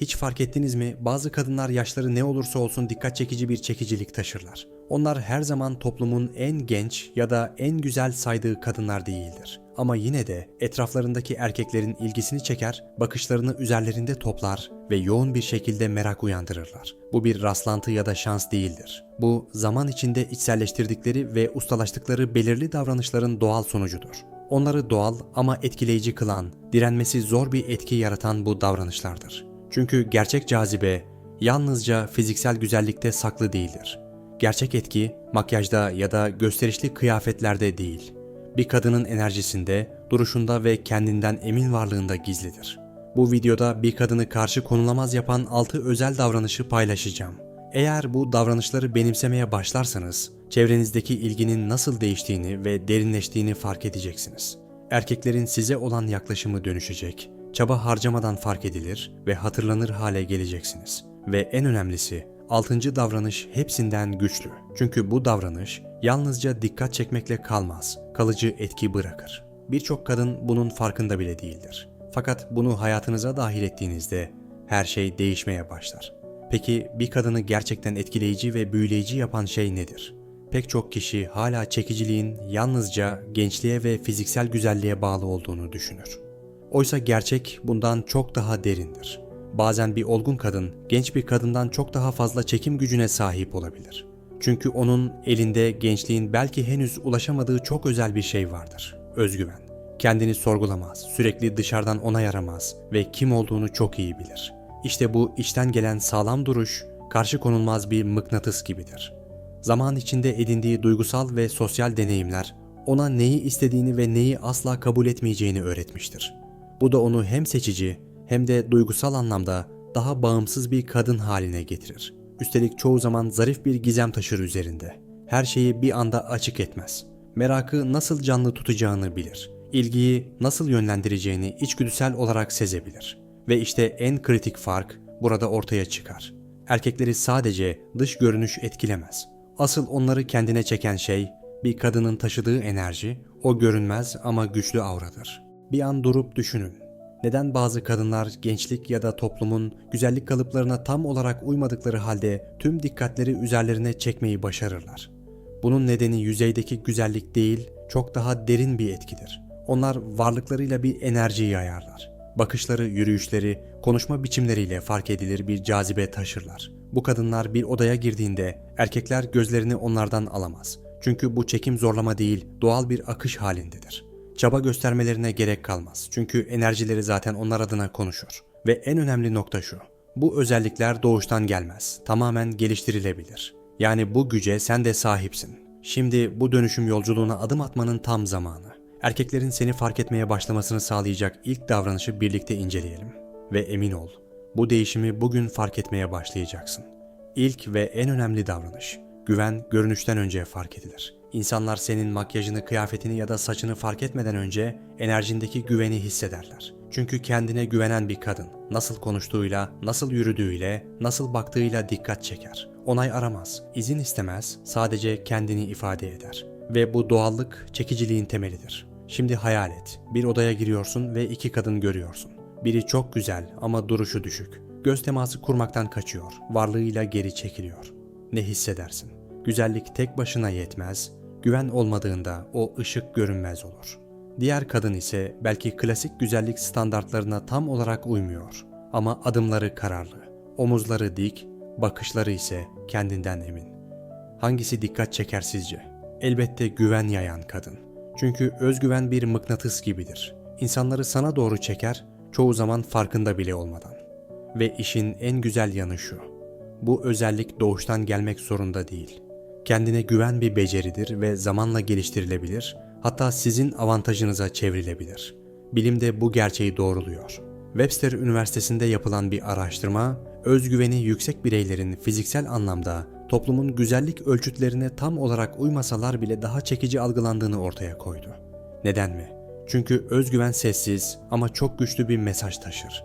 Hiç fark ettiniz mi? Bazı kadınlar yaşları ne olursa olsun dikkat çekici bir çekicilik taşırlar. Onlar her zaman toplumun en genç ya da en güzel saydığı kadınlar değildir. Ama yine de etraflarındaki erkeklerin ilgisini çeker, bakışlarını üzerlerinde toplar ve yoğun bir şekilde merak uyandırırlar. Bu bir rastlantı ya da şans değildir. Bu zaman içinde içselleştirdikleri ve ustalaştıkları belirli davranışların doğal sonucudur. Onları doğal ama etkileyici kılan, direnmesi zor bir etki yaratan bu davranışlardır. Çünkü gerçek cazibe yalnızca fiziksel güzellikte saklı değildir. Gerçek etki makyajda ya da gösterişli kıyafetlerde değil, bir kadının enerjisinde, duruşunda ve kendinden emin varlığında gizlidir. Bu videoda bir kadını karşı konulamaz yapan 6 özel davranışı paylaşacağım. Eğer bu davranışları benimsemeye başlarsanız, çevrenizdeki ilginin nasıl değiştiğini ve derinleştiğini fark edeceksiniz. Erkeklerin size olan yaklaşımı dönüşecek, çaba harcamadan fark edilir ve hatırlanır hale geleceksiniz. Ve en önemlisi, altıncı davranış hepsinden güçlü. Çünkü bu davranış yalnızca dikkat çekmekle kalmaz, kalıcı etki bırakır. Birçok kadın bunun farkında bile değildir. Fakat bunu hayatınıza dahil ettiğinizde her şey değişmeye başlar. Peki bir kadını gerçekten etkileyici ve büyüleyici yapan şey nedir? Pek çok kişi hala çekiciliğin yalnızca gençliğe ve fiziksel güzelliğe bağlı olduğunu düşünür. Oysa gerçek bundan çok daha derindir. Bazen bir olgun kadın genç bir kadından çok daha fazla çekim gücüne sahip olabilir. Çünkü onun elinde gençliğin belki henüz ulaşamadığı çok özel bir şey vardır. Özgüven. Kendini sorgulamaz, sürekli dışarıdan onay aramaz ve kim olduğunu çok iyi bilir. İşte bu içten gelen sağlam duruş, karşı konulmaz bir mıknatıs gibidir. Zaman içinde edindiği duygusal ve sosyal deneyimler ona neyi istediğini ve neyi asla kabul etmeyeceğini öğretmiştir. Bu da onu hem seçici hem de duygusal anlamda daha bağımsız bir kadın haline getirir. Üstelik çoğu zaman zarif bir gizem taşır üzerinde. Her şeyi bir anda açık etmez. Merakı nasıl canlı tutacağını bilir. İlgiyi nasıl yönlendireceğini içgüdüsel olarak sezebilir. Ve işte en kritik fark burada ortaya çıkar. Erkekleri sadece dış görünüş etkilemez. Asıl onları kendine çeken şey bir kadının taşıdığı enerji, o görünmez ama güçlü auradır. Bir an durup düşünün. Neden bazı kadınlar gençlik ya da toplumun güzellik kalıplarına tam olarak uymadıkları halde tüm dikkatleri üzerlerine çekmeyi başarırlar? Bunun nedeni yüzeydeki güzellik değil, çok daha derin bir etkidir. Onlar varlıklarıyla bir enerji yayarlar. Bakışları, yürüyüşleri, konuşma biçimleriyle fark edilir bir cazibe taşırlar. Bu kadınlar bir odaya girdiğinde erkekler gözlerini onlardan alamaz. Çünkü bu çekim zorlama değil, doğal bir akış halindedir. Çaba göstermelerine gerek kalmaz. Çünkü enerjileri zaten onlar adına konuşur. Ve en önemli nokta şu. Bu özellikler doğuştan gelmez. Tamamen geliştirilebilir. Yani bu güce sen de sahipsin. Şimdi bu dönüşüm yolculuğuna adım atmanın tam zamanı. Erkeklerin seni fark etmeye başlamasını sağlayacak ilk davranışı birlikte inceleyelim. Ve emin ol, bu değişimi bugün fark etmeye başlayacaksın. İlk ve en önemli davranış. Güven görünüşten önce fark edilir. İnsanlar senin makyajını, kıyafetini ya da saçını fark etmeden önce enerjindeki güveni hissederler. Çünkü kendine güvenen bir kadın nasıl konuştuğuyla, nasıl yürüdüğüyle, nasıl baktığıyla dikkat çeker. Onay aramaz, izin istemez, sadece kendini ifade eder. Ve bu doğallık çekiciliğin temelidir. Şimdi hayal et. Bir odaya giriyorsun ve iki kadın görüyorsun. Biri çok güzel ama duruşu düşük. Göz teması kurmaktan kaçıyor. Varlığıyla geri çekiliyor. Ne hissedersin? Güzellik tek başına yetmez. Güven olmadığında o ışık görünmez olur. Diğer kadın ise belki klasik güzellik standartlarına tam olarak uymuyor. Ama adımları kararlı. Omuzları dik, bakışları ise kendinden emin. Hangisi dikkat çeker sizce? Elbette güven yayan kadın. Çünkü özgüven bir mıknatıs gibidir. İnsanları sana doğru çeker, çoğu zaman farkında bile olmadan. Ve işin en güzel yanı şu. Bu özellik doğuştan gelmek zorunda değil. Kendine güven bir beceridir ve zamanla geliştirilebilir, hatta sizin avantajınıza çevrilebilir. Bilimde bu gerçeği doğruluyor. Webster Üniversitesi'nde yapılan bir araştırma, özgüveni yüksek bireylerin fiziksel anlamda toplumun güzellik ölçütlerine tam olarak uymasalar bile daha çekici algılandığını ortaya koydu. Neden mi? Çünkü özgüven sessiz ama çok güçlü bir mesaj taşır.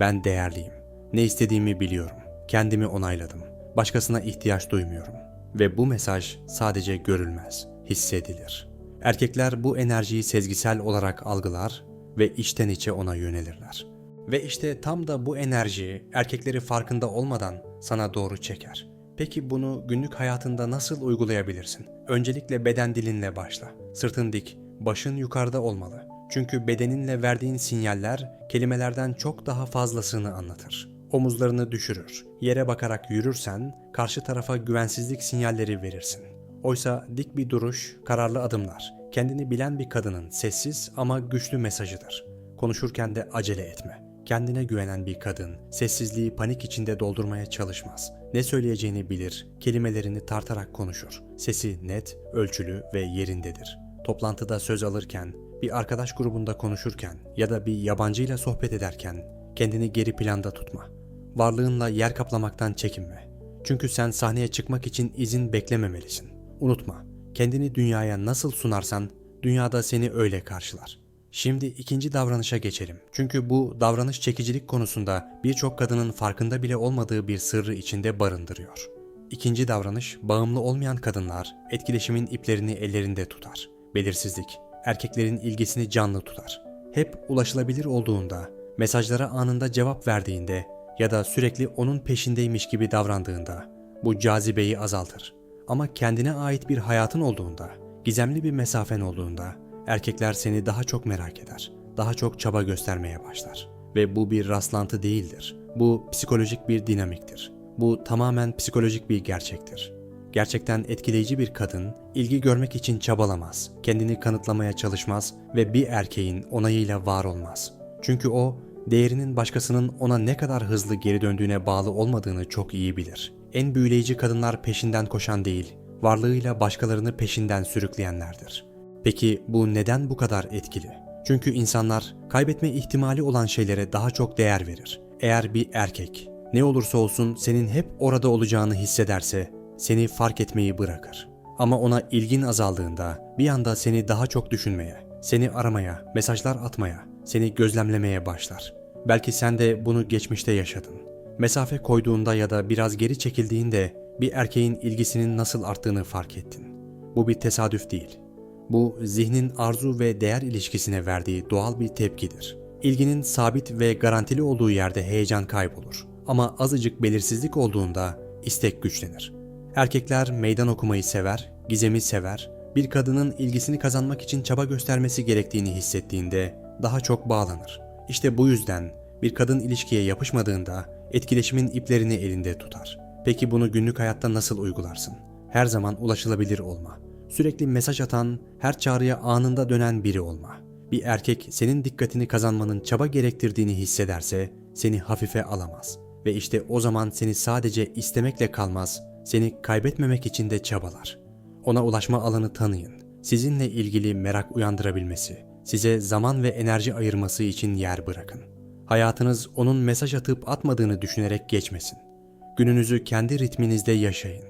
Ben değerliyim. Ne istediğimi biliyorum. Kendimi onayladım. Başkasına ihtiyaç duymuyorum. Ve bu mesaj sadece görülmez, hissedilir. Erkekler bu enerjiyi sezgisel olarak algılar ve içten içe ona yönelirler. Ve işte tam da bu enerji erkekleri farkında olmadan sana doğru çeker. Peki bunu günlük hayatında nasıl uygulayabilirsin? Öncelikle beden dilinle başla. Sırtın dik, başın yukarıda olmalı. Çünkü bedeninle verdiğin sinyaller kelimelerden çok daha fazlasını anlatır. Omuzlarını düşürür. Yere bakarak yürürsen karşı tarafa güvensizlik sinyalleri verirsin. Oysa dik bir duruş, kararlı adımlar, kendini bilen bir kadının sessiz ama güçlü mesajıdır. Konuşurken de acele etme. Kendine güvenen bir kadın sessizliği panik içinde doldurmaya çalışmaz. Ne söyleyeceğini bilir, kelimelerini tartarak konuşur. Sesi net, ölçülü ve yerindedir. Toplantıda söz alırken, bir arkadaş grubunda konuşurken ya da bir yabancıyla sohbet ederken kendini geri planda tutma. Varlığınla yer kaplamaktan çekinme. Çünkü sen sahneye çıkmak için izin beklememelisin. Unutma, kendini dünyaya nasıl sunarsan dünyada seni öyle karşılar. Şimdi ikinci davranışa geçelim. Çünkü bu davranış çekicilik konusunda birçok kadının farkında bile olmadığı bir sırrı içinde barındırıyor. İkinci davranış, bağımlı olmayan kadınlar etkileşimin iplerini ellerinde tutar. Belirsizlik, erkeklerin ilgisini canlı tutar. Hep ulaşılabilir olduğunda, mesajlara anında cevap verdiğinde ya da sürekli onun peşindeymiş gibi davrandığında bu cazibeyi azaltır. Ama kendine ait bir hayatın olduğunda, gizemli bir mesafen olduğunda erkekler seni daha çok merak eder, daha çok çaba göstermeye başlar. Ve bu bir rastlantı değildir. Bu psikolojik bir dinamiktir. Bu tamamen psikolojik bir gerçektir. Gerçekten etkileyici bir kadın ilgi görmek için çabalamaz, kendini kanıtlamaya çalışmaz ve bir erkeğin onayıyla var olmaz. Çünkü o değerinin başkasının ona ne kadar hızlı geri döndüğüne bağlı olmadığını çok iyi bilir. En büyüleyici kadınlar peşinden koşan değil, varlığıyla başkalarını peşinden sürükleyenlerdir. Peki bu neden bu kadar etkili? Çünkü insanlar kaybetme ihtimali olan şeylere daha çok değer verir. Eğer bir erkek ne olursa olsun senin hep orada olacağını hissederse seni fark etmeyi bırakır. Ama ona ilgin azaldığında bir anda seni daha çok düşünmeye, seni aramaya, mesajlar atmaya, seni gözlemlemeye başlar. Belki sen de bunu geçmişte yaşadın. Mesafe koyduğunda ya da biraz geri çekildiğinde bir erkeğin ilgisinin nasıl arttığını fark ettin. Bu bir tesadüf değil. Bu zihnin arzu ve değer ilişkisine verdiği doğal bir tepkidir. İlginin sabit ve garantili olduğu yerde heyecan kaybolur. Ama azıcık belirsizlik olduğunda istek güçlenir. Erkekler meydan okumayı sever, gizemi sever, bir kadının ilgisini kazanmak için çaba göstermesi gerektiğini hissettiğinde daha çok bağlanır. İşte bu yüzden bir kadın ilişkiye yapışmadığında etkileşimin iplerini elinde tutar. Peki bunu günlük hayatta nasıl uygularsın? Her zaman ulaşılabilir olma. Sürekli mesaj atan, her çağrıya anında dönen biri olma. Bir erkek senin dikkatini kazanmanın çaba gerektirdiğini hissederse seni hafife alamaz. Ve işte o zaman seni sadece istemekle kalmaz, seni kaybetmemek için de çabalar. Ona ulaşma alanı tanıyın. Sizinle ilgili merak uyandırabilmesi, size zaman ve enerji ayırması için yer bırakın. Hayatınız onun mesaj atıp atmadığını düşünerek geçmesin. Gününüzü kendi ritminizde yaşayın.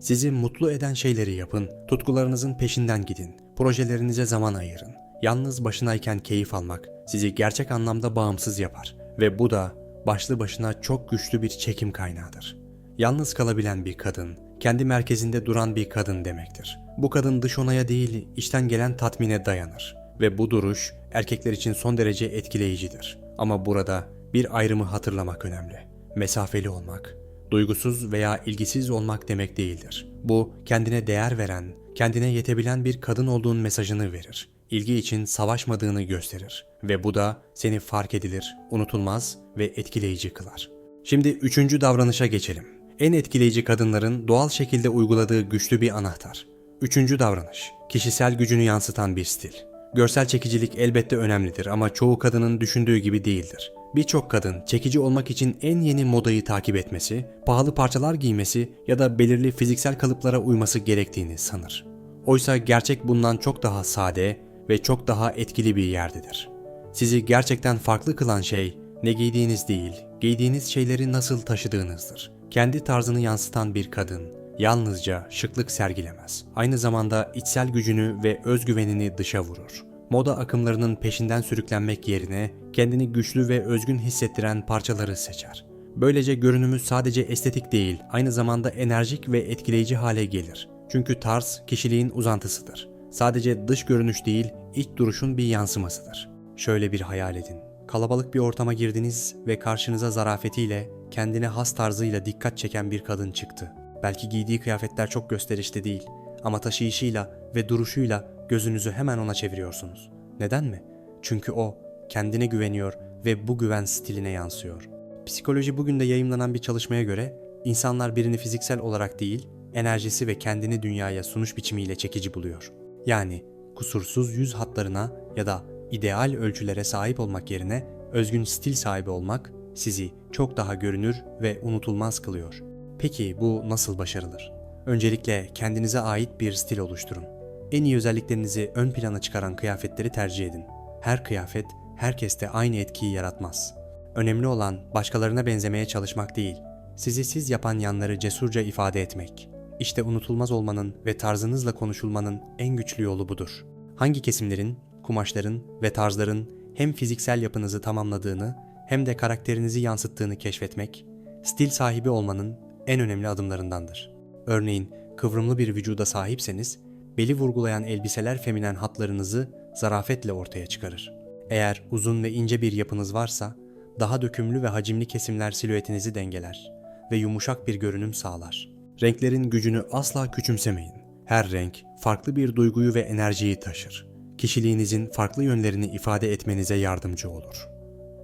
Sizi mutlu eden şeyleri yapın, tutkularınızın peşinden gidin, projelerinize zaman ayırın. Yalnız başınayken keyif almak sizi gerçek anlamda bağımsız yapar ve bu da başlı başına çok güçlü bir çekim kaynağıdır. Yalnız kalabilen bir kadın, kendi merkezinde duran bir kadın demektir. Bu kadın dış onaya değil, içten gelen tatmine dayanır ve bu duruş erkekler için son derece etkileyicidir. Ama burada bir ayrımı hatırlamak önemli. Mesafeli olmak, duygusuz veya ilgisiz olmak demek değildir. Bu kendine değer veren, kendine yetebilen bir kadın olduğun mesajını verir. İlgi için savaşmadığını gösterir ve bu da seni fark edilir, unutulmaz ve etkileyici kılar. Şimdi üçüncü davranışa geçelim. En etkileyici kadınların doğal şekilde uyguladığı güçlü bir anahtar. Üçüncü davranış, kişisel gücünü yansıtan bir stil. Görsel çekicilik elbette önemlidir ama çoğu kadının düşündüğü gibi değildir. Birçok kadın çekici olmak için en yeni modayı takip etmesi, pahalı parçalar giymesi ya da belirli fiziksel kalıplara uyması gerektiğini sanır. Oysa gerçek bundan çok daha sade ve çok daha etkili bir yerdedir. Sizi gerçekten farklı kılan şey ne giydiğiniz değil, giydiğiniz şeyleri nasıl taşıdığınızdır. Kendi tarzını yansıtan bir kadın yalnızca şıklık sergilemez. Aynı zamanda içsel gücünü ve özgüvenini dışa vurur. Moda akımlarının peşinden sürüklenmek yerine kendini güçlü ve özgün hissettiren parçaları seçer. Böylece görünümü sadece estetik değil, aynı zamanda enerjik ve etkileyici hale gelir. Çünkü tarz kişiliğin uzantısıdır. Sadece dış görünüş değil, iç duruşun bir yansımasıdır. Şöyle bir hayal edin. Kalabalık bir ortama girdiniz ve karşınıza zarafetiyle, kendine has tarzıyla dikkat çeken bir kadın çıktı. Belki giydiği kıyafetler çok gösterişli değil ama taşıyışıyla ve duruşuyla gözünüzü hemen ona çeviriyorsunuz. Neden mi? Çünkü o kendine güveniyor ve bu güven stiline yansıyor. Psikoloji bugün de yayımlanan bir çalışmaya göre insanlar birini fiziksel olarak değil, enerjisi ve kendini dünyaya sunuş biçimiyle çekici buluyor. Yani kusursuz yüz hatlarına ya da ideal ölçülere sahip olmak yerine özgün stil sahibi olmak sizi çok daha görünür ve unutulmaz kılıyor. Peki bu nasıl başarılır? Öncelikle kendinize ait bir stil oluşturun. En iyi özelliklerinizi ön plana çıkaran kıyafetleri tercih edin. Her kıyafet herkeste aynı etkiyi yaratmaz. Önemli olan başkalarına benzemeye çalışmak değil, sizi siz yapan yanları cesurca ifade etmek. İşte unutulmaz olmanın ve tarzınızla konuşulmanın en güçlü yolu budur. Hangi kesimlerin, kumaşların ve tarzların hem fiziksel yapınızı tamamladığını hem de karakterinizi yansıttığını keşfetmek, stil sahibi olmanın en önemli adımlarındandır. Örneğin kıvrımlı bir vücuda sahipseniz, beli vurgulayan elbiseler feminen hatlarınızı zarafetle ortaya çıkarır. Eğer uzun ve ince bir yapınız varsa, daha dökümlü ve hacimli kesimler silüetinizi dengeler ve yumuşak bir görünüm sağlar. Renklerin gücünü asla küçümsemeyin. Her renk farklı bir duyguyu ve enerjiyi taşır. Kişiliğinizin farklı yönlerini ifade etmenize yardımcı olur.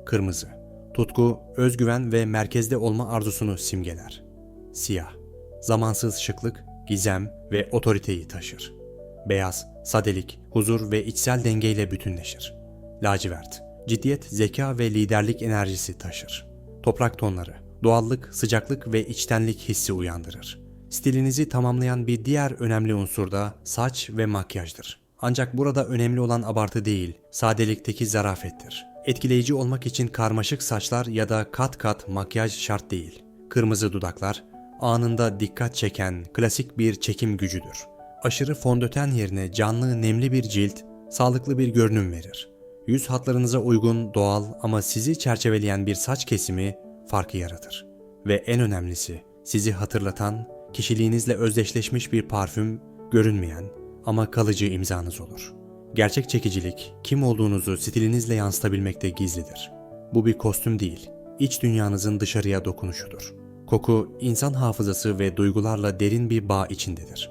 Kırmızı, tutku, özgüven ve merkezde olma arzusunu simgeler. Siyah, zamansız şıklık, gizem ve otoriteyi taşır. Beyaz, sadelik, huzur ve içsel dengeyle bütünleşir. Lacivert, ciddiyet, zeka ve liderlik enerjisi taşır. Toprak tonları, doğallık, sıcaklık ve içtenlik hissi uyandırır. Stilinizi tamamlayan bir diğer önemli unsur da saç ve makyajdır. Ancak burada önemli olan abartı değil, sadelikteki zarafettir. Etkileyici olmak için karmaşık saçlar ya da kat kat makyaj şart değil. Kırmızı dudaklar, anında dikkat çeken klasik bir çekim gücüdür. Aşırı fondöten yerine canlı, nemli bir cilt, sağlıklı bir görünüm verir. Yüz hatlarınıza uygun, doğal ama sizi çerçeveleyen bir saç kesimi farkı yaratır. Ve en önemlisi, sizi hatırlatan, kişiliğinizle özdeşleşmiş bir parfüm, görünmeyen ama kalıcı imzanız olur. Gerçek çekicilik, kim olduğunuzu stilinizle yansıtabilmekte gizlidir. Bu bir kostüm değil, iç dünyanızın dışarıya dokunuşudur. Koku, insan hafızası ve duygularla derin bir bağ içindedir.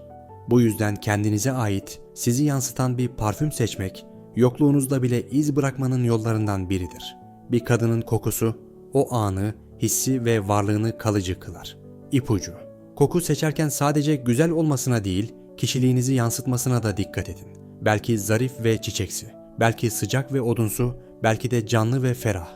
Bu yüzden kendinize ait, sizi yansıtan bir parfüm seçmek, yokluğunuzda bile iz bırakmanın yollarından biridir. Bir kadının kokusu, o anı, hissi ve varlığını kalıcı kılar. İpucu Koku seçerken sadece güzel olmasına değil, kişiliğinizi yansıtmasına da dikkat edin. Belki zarif ve çiçeksi, belki sıcak ve odunsu, belki de canlı ve ferah.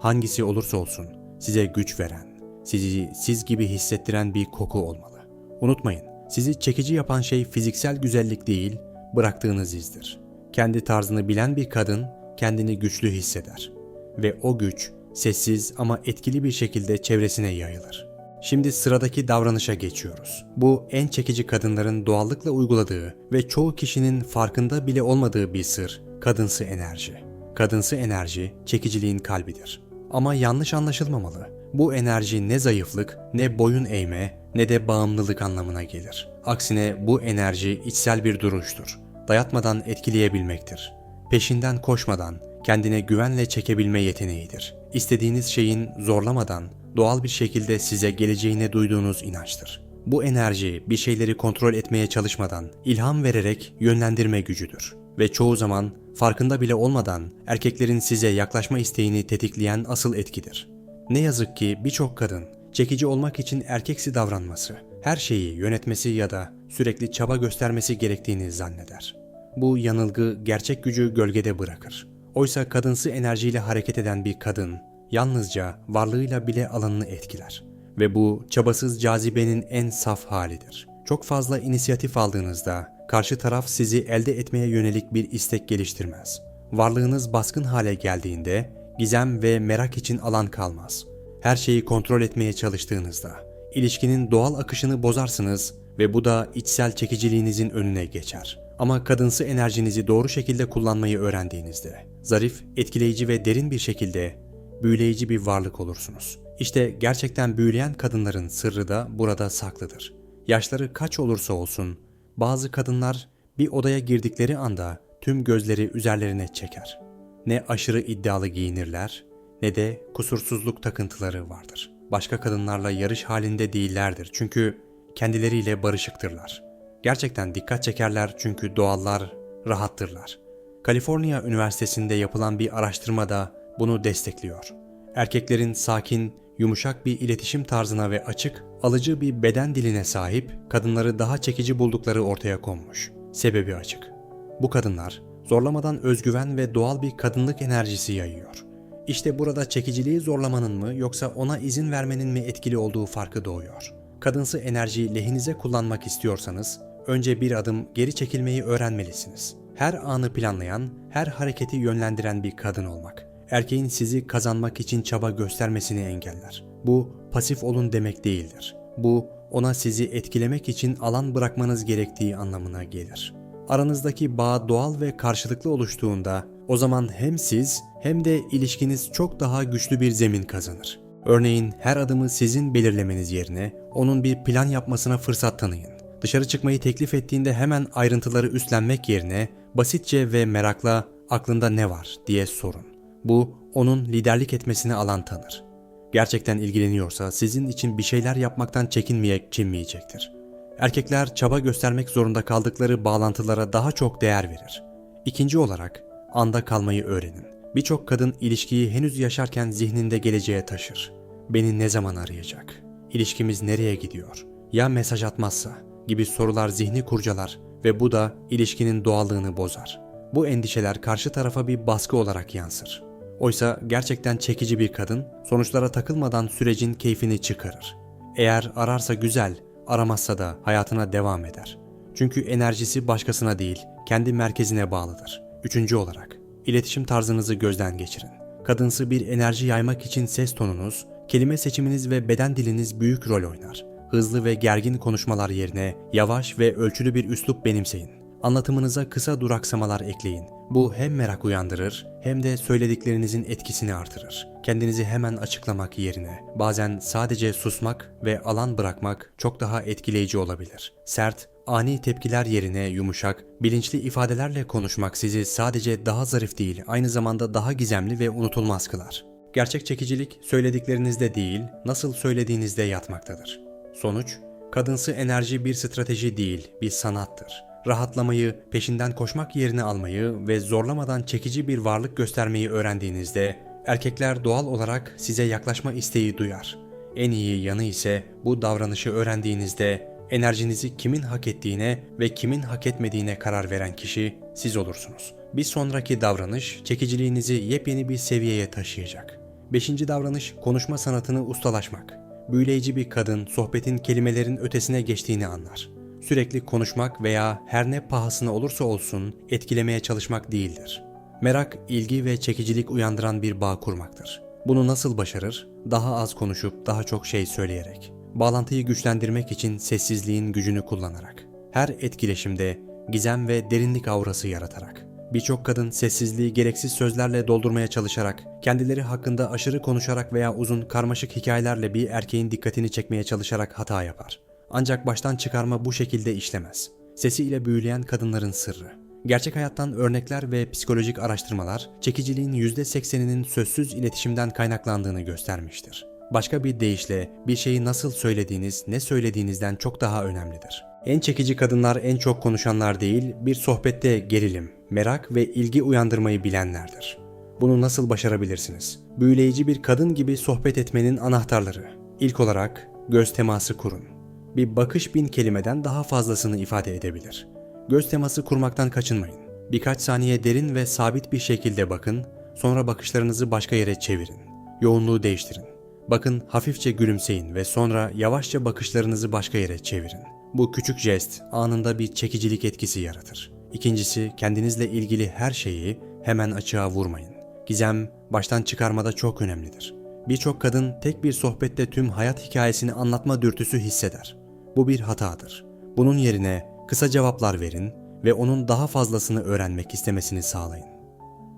Hangisi olursa olsun size güç veren, sizi siz gibi hissettiren bir koku olmalı. Unutmayın, sizi çekici yapan şey fiziksel güzellik değil, bıraktığınız izdir. Kendi tarzını bilen bir kadın kendini güçlü hisseder ve o güç sessiz ama etkili bir şekilde çevresine yayılır. Şimdi sıradaki davranışa geçiyoruz. Bu en çekici kadınların doğallıkla uyguladığı ve çoğu kişinin farkında bile olmadığı bir sır, kadınsı enerji. Kadınsı enerji çekiciliğin kalbidir. Ama yanlış anlaşılmamalı. Bu enerji ne zayıflık, ne boyun eğme, ne de bağımlılık anlamına gelir. Aksine bu enerji içsel bir duruştur. Dayatmadan etkileyebilmektir. Peşinden koşmadan kendine güvenle çekebilme yeteneğidir. İstediğiniz şeyin zorlamadan doğal bir şekilde size geleceğine duyduğunuz inançtır. Bu enerji bir şeyleri kontrol etmeye çalışmadan ilham vererek yönlendirme gücüdür ve çoğu zaman farkında bile olmadan erkeklerin size yaklaşma isteğini tetikleyen asıl etkidir. Ne yazık ki birçok kadın çekici olmak için erkeksi davranması, her şeyi yönetmesi ya da sürekli çaba göstermesi gerektiğini zanneder. Bu yanılgı gerçek gücü gölgede bırakır. Oysa kadınsı enerjiyle hareket eden bir kadın yalnızca varlığıyla bile alanını etkiler. Ve bu çabasız cazibenin en saf halidir. Çok fazla inisiyatif aldığınızda karşı taraf sizi elde etmeye yönelik bir istek geliştirmez. Varlığınız baskın hale geldiğinde gizem ve merak için alan kalmaz. Her şeyi kontrol etmeye çalıştığınızda ilişkinin doğal akışını bozarsınız ve bu da içsel çekiciliğinizin önüne geçer. Ama kadınsı enerjinizi doğru şekilde kullanmayı öğrendiğinizde zarif, etkileyici ve derin bir şekilde büyüleyici bir varlık olursunuz. İşte gerçekten büyüleyen kadınların sırrı da burada saklıdır. Yaşları kaç olursa olsun bazı kadınlar bir odaya girdikleri anda tüm gözleri üzerlerine çeker. Ne aşırı iddialı giyinirler ne de kusursuzluk takıntıları vardır. Başka kadınlarla yarış halinde değillerdir çünkü kendileriyle barışıktırlar. Gerçekten dikkat çekerler çünkü doğallar, rahattırlar. Kaliforniya Üniversitesi'nde yapılan bir araştırma da bunu destekliyor. Erkeklerin sakin, yumuşak bir iletişim tarzına ve açık, alıcı bir beden diline sahip kadınları daha çekici buldukları ortaya konmuş. Sebebi açık. Bu kadınlar zorlamadan özgüven ve doğal bir kadınlık enerjisi yayıyor. İşte burada çekiciliği zorlamanın mı yoksa ona izin vermenin mi etkili olduğu farkı doğuyor. Kadınsı enerjiyi lehinize kullanmak istiyorsanız önce bir adım geri çekilmeyi öğrenmelisiniz. Her anı planlayan, her hareketi yönlendiren bir kadın olmak. Erkeğin sizi kazanmak için çaba göstermesini engeller. Bu pasif olun demek değildir. Bu ona sizi etkilemek için alan bırakmanız gerektiği anlamına gelir. Aranızdaki bağ doğal ve karşılıklı oluştuğunda o zaman hem siz hem de ilişkiniz çok daha güçlü bir zemin kazanır. Örneğin her adımı sizin belirlemeniz yerine onun bir plan yapmasına fırsat tanıyın. Dışarı çıkmayı teklif ettiğinde hemen ayrıntıları üstlenmek yerine basitçe ve merakla aklında ne var diye sorun. Bu onun liderlik etmesine alan tanır. Gerçekten ilgileniyorsa sizin için bir şeyler yapmaktan çekinmeyecek, çinmeyecektir. Erkekler çaba göstermek zorunda kaldıkları bağlantılara daha çok değer verir. İkinci olarak anda kalmayı öğrenin. Birçok kadın ilişkiyi henüz yaşarken zihninde geleceğe taşır. Beni ne zaman arayacak? İlişkimiz nereye gidiyor? Ya mesaj atmazsa? gibi sorular zihni kurcalar ve bu da ilişkinin doğallığını bozar. Bu endişeler karşı tarafa bir baskı olarak yansır. Oysa gerçekten çekici bir kadın sonuçlara takılmadan sürecin keyfini çıkarır. Eğer ararsa güzel, aramazsa da hayatına devam eder. Çünkü enerjisi başkasına değil, kendi merkezine bağlıdır. Üçüncü olarak, iletişim tarzınızı gözden geçirin. Kadınsı bir enerji yaymak için ses tonunuz, kelime seçiminiz ve beden diliniz büyük rol oynar. Hızlı ve gergin konuşmalar yerine yavaş ve ölçülü bir üslup benimseyin. Anlatımınıza kısa duraksamalar ekleyin. Bu hem merak uyandırır hem de söylediklerinizin etkisini artırır. Kendinizi hemen açıklamak yerine bazen sadece susmak ve alan bırakmak çok daha etkileyici olabilir. Sert, ani tepkiler yerine yumuşak, bilinçli ifadelerle konuşmak sizi sadece daha zarif değil, aynı zamanda daha gizemli ve unutulmaz kılar. Gerçek çekicilik söylediklerinizde değil, nasıl söylediğinizde yatmaktadır. Sonuç, kadınsı enerji bir strateji değil, bir sanattır. Rahatlamayı, peşinden koşmak yerine almayı ve zorlamadan çekici bir varlık göstermeyi öğrendiğinizde erkekler doğal olarak size yaklaşma isteği duyar. En iyi yanı ise bu davranışı öğrendiğinizde enerjinizi kimin hak ettiğine ve kimin hak etmediğine karar veren kişi siz olursunuz. Bir sonraki davranış çekiciliğinizi yepyeni bir seviyeye taşıyacak. Beşinci davranış konuşma sanatını ustalaşmak. Büyüleyici bir kadın sohbetin kelimelerin ötesine geçtiğini anlar. Sürekli konuşmak veya her ne pahasına olursa olsun etkilemeye çalışmak değildir. Merak, ilgi ve çekicilik uyandıran bir bağ kurmaktır. Bunu nasıl başarır? Daha az konuşup daha çok şey söyleyerek. Bağlantıyı güçlendirmek için sessizliğin gücünü kullanarak. Her etkileşimde gizem ve derinlik aurası yaratarak. Birçok kadın sessizliği gereksiz sözlerle doldurmaya çalışarak, kendileri hakkında aşırı konuşarak veya uzun karmaşık hikayelerle bir erkeğin dikkatini çekmeye çalışarak hata yapar. Ancak baştan çıkarma bu şekilde işlemez. Sesiyle büyüleyen kadınların sırrı. Gerçek hayattan örnekler ve psikolojik araştırmalar çekiciliğin %80'inin sözsüz iletişimden kaynaklandığını göstermiştir. Başka bir deyişle bir şeyi nasıl söylediğiniz, ne söylediğinizden çok daha önemlidir. En çekici kadınlar en çok konuşanlar değil, bir sohbette gerilim, merak ve ilgi uyandırmayı bilenlerdir. Bunu nasıl başarabilirsiniz? Büyüleyici bir kadın gibi sohbet etmenin anahtarları. İlk olarak göz teması kurun. Bir bakış bin kelimeden daha fazlasını ifade edebilir. Göz teması kurmaktan kaçınmayın. Birkaç saniye derin ve sabit bir şekilde bakın, sonra bakışlarınızı başka yere çevirin. Yoğunluğu değiştirin. Bakın hafifçe gülümseyin ve sonra yavaşça bakışlarınızı başka yere çevirin. Bu küçük jest anında bir çekicilik etkisi yaratır. İkincisi kendinizle ilgili her şeyi hemen açığa vurmayın. Gizem baştan çıkarmada çok önemlidir. Birçok kadın tek bir sohbette tüm hayat hikayesini anlatma dürtüsü hisseder. Bu bir hatadır. Bunun yerine kısa cevaplar verin ve onun daha fazlasını öğrenmek istemesini sağlayın.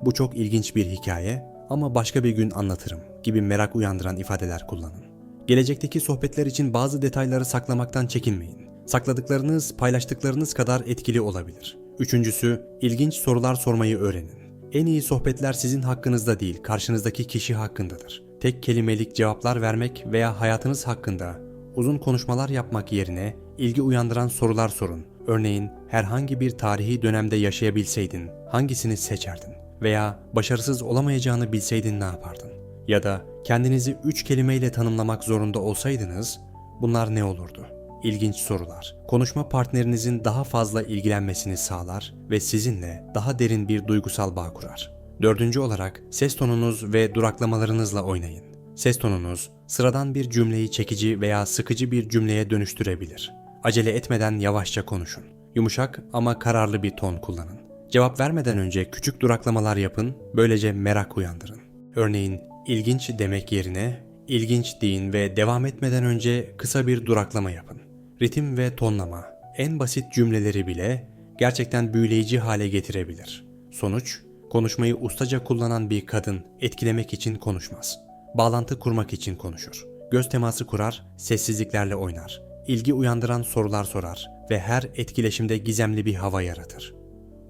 Bu çok ilginç bir hikaye ama başka bir gün anlatırım gibi merak uyandıran ifadeler kullanın. Gelecekteki sohbetler için bazı detayları saklamaktan çekinmeyin. Sakladıklarınız paylaştıklarınız kadar etkili olabilir. Üçüncüsü, ilginç sorular sormayı öğrenin. En iyi sohbetler sizin hakkınızda değil, karşınızdaki kişi hakkındadır. Tek kelimelik cevaplar vermek veya hayatınız hakkında uzun konuşmalar yapmak yerine ilgi uyandıran sorular sorun. Örneğin herhangi bir tarihi dönemde yaşayabilseydin hangisini seçerdin? Veya başarısız olamayacağını bilseydin ne yapardın? Ya da kendinizi üç kelimeyle tanımlamak zorunda olsaydınız bunlar ne olurdu? İlginç sorular. Konuşma partnerinizin daha fazla ilgilenmesini sağlar ve sizinle daha derin bir duygusal bağ kurar. Dördüncü olarak ses tonunuz ve duraklamalarınızla oynayın. Ses tonunuz sıradan bir cümleyi çekici veya sıkıcı bir cümleye dönüştürebilir. Acele etmeden yavaşça konuşun. Yumuşak ama kararlı bir ton kullanın. Cevap vermeden önce küçük duraklamalar yapın, böylece merak uyandırın. Örneğin ilginç demek yerine ilginç deyin ve devam etmeden önce kısa bir duraklama yapın. Ritim ve tonlama en basit cümleleri bile gerçekten büyüleyici hale getirebilir. Sonuç, konuşmayı ustaca kullanan bir kadın etkilemek için konuşmaz. Bağlantı kurmak için konuşur. Göz teması kurar, sessizliklerle oynar. İlgi uyandıran sorular sorar ve her etkileşimde gizemli bir hava yaratır.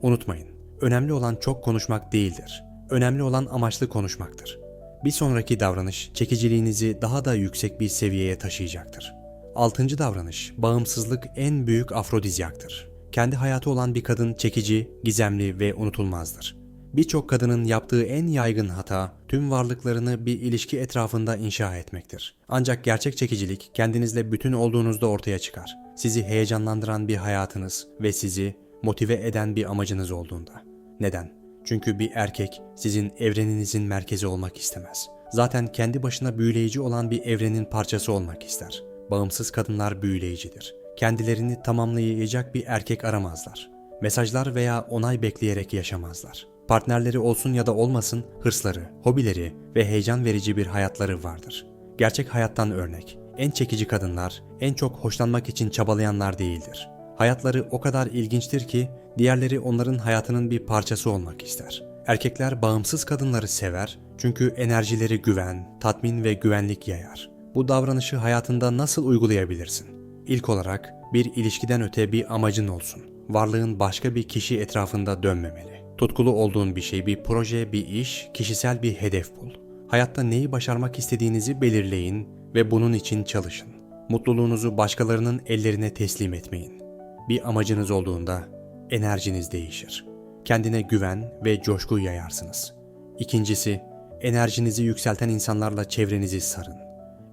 Unutmayın, önemli olan çok konuşmak değildir. Önemli olan amaçlı konuşmaktır. Bir sonraki davranış çekiciliğinizi daha da yüksek bir seviyeye taşıyacaktır. Altıncı davranış, bağımsızlık en büyük afrodizyaktır. Kendi hayatı olan bir kadın çekici, gizemli ve unutulmazdır. Birçok kadının yaptığı en yaygın hata tüm varlıklarını bir ilişki etrafında inşa etmektir. Ancak gerçek çekicilik kendinizle bütün olduğunuzda ortaya çıkar. Sizi heyecanlandıran bir hayatınız ve sizi motive eden bir amacınız olduğunda. Neden? Çünkü bir erkek sizin evreninizin merkezi olmak istemez. Zaten kendi başına büyüleyici olan bir evrenin parçası olmak ister. Bağımsız kadınlar büyüleyicidir. Kendilerini tamamlayacak bir erkek aramazlar. Mesajlar veya onay bekleyerek yaşamazlar. Partnerleri olsun ya da olmasın hırsları, hobileri ve heyecan verici bir hayatları vardır. Gerçek hayattan örnek. En çekici kadınlar, en çok hoşlanmak için çabalayanlar değildir. Hayatları o kadar ilginçtir ki diğerleri onların hayatının bir parçası olmak ister. Erkekler bağımsız kadınları sever çünkü enerjileri güven, tatmin ve güvenlik yayar. Bu davranışı hayatında nasıl uygulayabilirsin? İlk olarak bir ilişkiden öte bir amacın olsun. Varlığın başka bir kişi etrafında dönmemeli. Tutkulu olduğun bir şey, bir proje, bir iş, kişisel bir hedef bul. Hayatta neyi başarmak istediğinizi belirleyin ve bunun için çalışın. Mutluluğunuzu başkalarının ellerine teslim etmeyin. Bir amacınız olduğunda enerjiniz değişir. Kendine güven ve coşku yayarsınız. İkincisi, enerjinizi yükselten insanlarla çevrenizi sarın.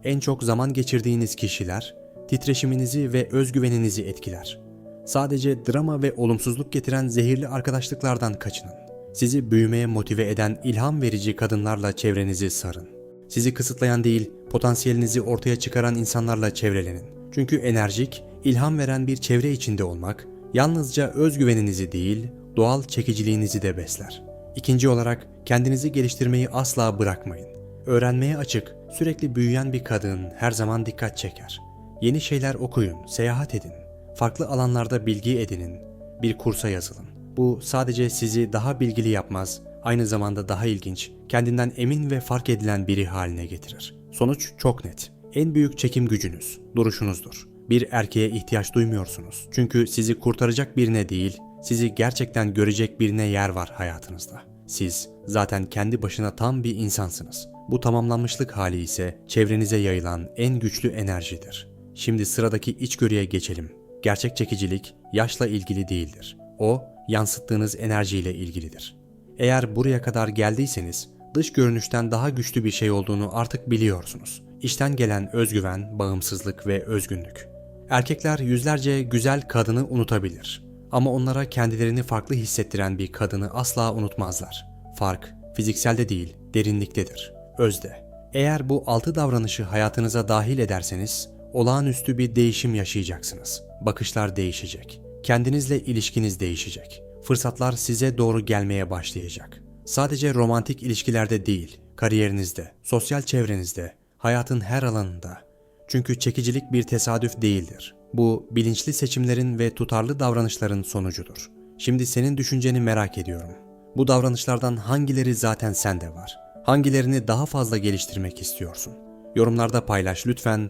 En çok zaman geçirdiğiniz kişiler titreşiminizi ve özgüveninizi etkiler. Sadece drama ve olumsuzluk getiren zehirli arkadaşlıklardan kaçının. Sizi büyümeye motive eden ilham verici kadınlarla çevrenizi sarın. Sizi kısıtlayan değil, potansiyelinizi ortaya çıkaran insanlarla çevrelenin. Çünkü enerjik, ilham veren bir çevre içinde olmak, yalnızca özgüveninizi değil, doğal çekiciliğinizi de besler. İkinci olarak kendinizi geliştirmeyi asla bırakmayın. Öğrenmeye açık, sürekli büyüyen bir kadın her zaman dikkat çeker. Yeni şeyler okuyun, seyahat edin. Farklı alanlarda bilgi edinin. Bir kursa yazılın. Bu sadece sizi daha bilgili yapmaz, aynı zamanda daha ilginç, kendinden emin ve fark edilen biri haline getirir. Sonuç çok net. En büyük çekim gücünüz, duruşunuzdur. Bir erkeğe ihtiyaç duymuyorsunuz. Çünkü sizi kurtaracak birine değil, sizi gerçekten görecek birine yer var hayatınızda. Siz zaten kendi başına tam bir insansınız. Bu tamamlanmışlık hali ise çevrenize yayılan en güçlü enerjidir. Şimdi sıradaki içgörüye geçelim. Gerçek çekicilik yaşla ilgili değildir. O, yansıttığınız enerjiyle ilgilidir. Eğer buraya kadar geldiyseniz, dış görünüşten daha güçlü bir şey olduğunu artık biliyorsunuz. İçten gelen özgüven, bağımsızlık ve özgünlük. Erkekler yüzlerce güzel kadını unutabilir. Ama onlara kendilerini farklı hissettiren bir kadını asla unutmazlar. Fark, fizikselde değil, derinliktedir, özde. Eğer bu altı davranışı hayatınıza dahil ederseniz, olağanüstü bir değişim yaşayacaksınız. Bakışlar değişecek. Kendinizle ilişkiniz değişecek. Fırsatlar size doğru gelmeye başlayacak. Sadece romantik ilişkilerde değil, kariyerinizde, sosyal çevrenizde, hayatın her alanında. Çünkü çekicilik bir tesadüf değildir. Bu bilinçli seçimlerin ve tutarlı davranışların sonucudur. Şimdi senin düşünceni merak ediyorum. Bu davranışlardan hangileri zaten sende var? Hangilerini daha fazla geliştirmek istiyorsun? Yorumlarda paylaş lütfen